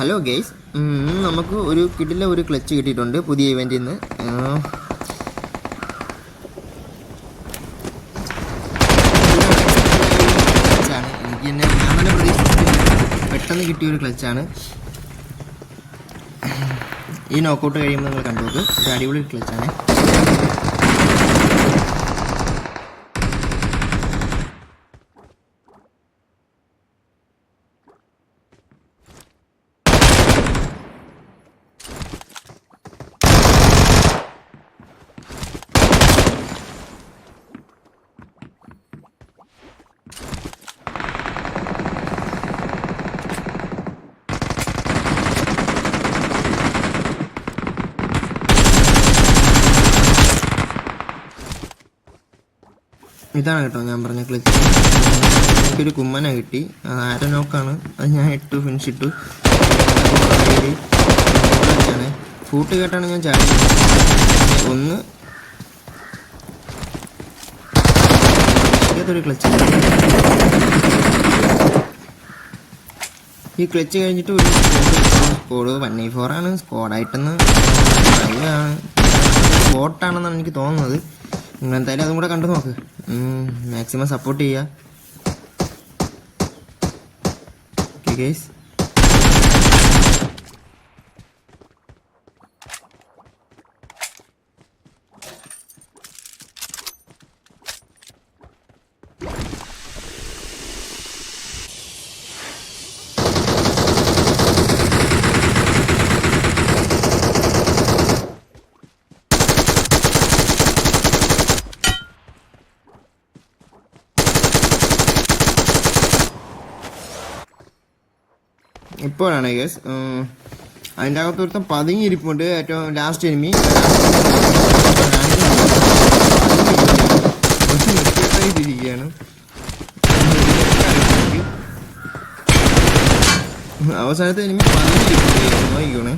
Hello guys നമുക്ക് ഒരു കിടില ഒരു ക്ലച്ച് കിട്ടിയിട്ടുണ്ട് പുതിയ ഇവന്റിൽ നിന്ന് എനിക്ക് തന്നെ ഞാൻ തന്നെ പെട്ടെന്ന് കിട്ടിയ ഒരു ക്ലച്ചാണ് ഈ നോക്കൗട്ട് കഴിയുമ്പോൾ നിങ്ങൾ കണ്ടു ഒരു അടിപൊളി ക്ലച്ചാണ് ഇതാണ് കേട്ടോ ഞാൻ പറഞ്ഞ ക്ലിച്ച് എനിക്കൊരു കുമ്മന കിട്ടി. ആര നോക്കാണ് അത് ഞാൻ ഇട്ടു ഫിനിഷ് ഇട്ടു. ഫൂട്ട് കേട്ടാണ് ഞാൻ ചാടി. ഒന്ന്. ഏതൊരു ക്ലച്ച് ഈ ക്ലച്ച് കഴിഞ്ഞിട്ട് ഒരു സ്കോഡ് വൺ ഐ ഫോർ ആണ്. സ്കോഡായിട്ടെന്ന് ആണ്. സ്പോട്ടാണെന്നാണ് എനിക്ക് തോന്നുന്നത്. എന്തായാലും അതും കൂടെ കണ്ടു നോക്ക്. മാക്സിമം സപ്പോർട്ട് ചെയ്യുക ഓക്കെ ഗേസ് ഇപ്പോഴാണ് ഗസ് അതിന്റെ അകത്ത് ഒരുത്തം പതുങ്ങിയിരിപ്പുണ്ട് ഏറ്റവും ലാസ്റ്റ് എനിമി ഇരിക്കുകയാണ് അവസാനത്തെ എനിമി പതുങ്ങിയിരിപ്പുണ്ട് നോക്കിക്കോണേ.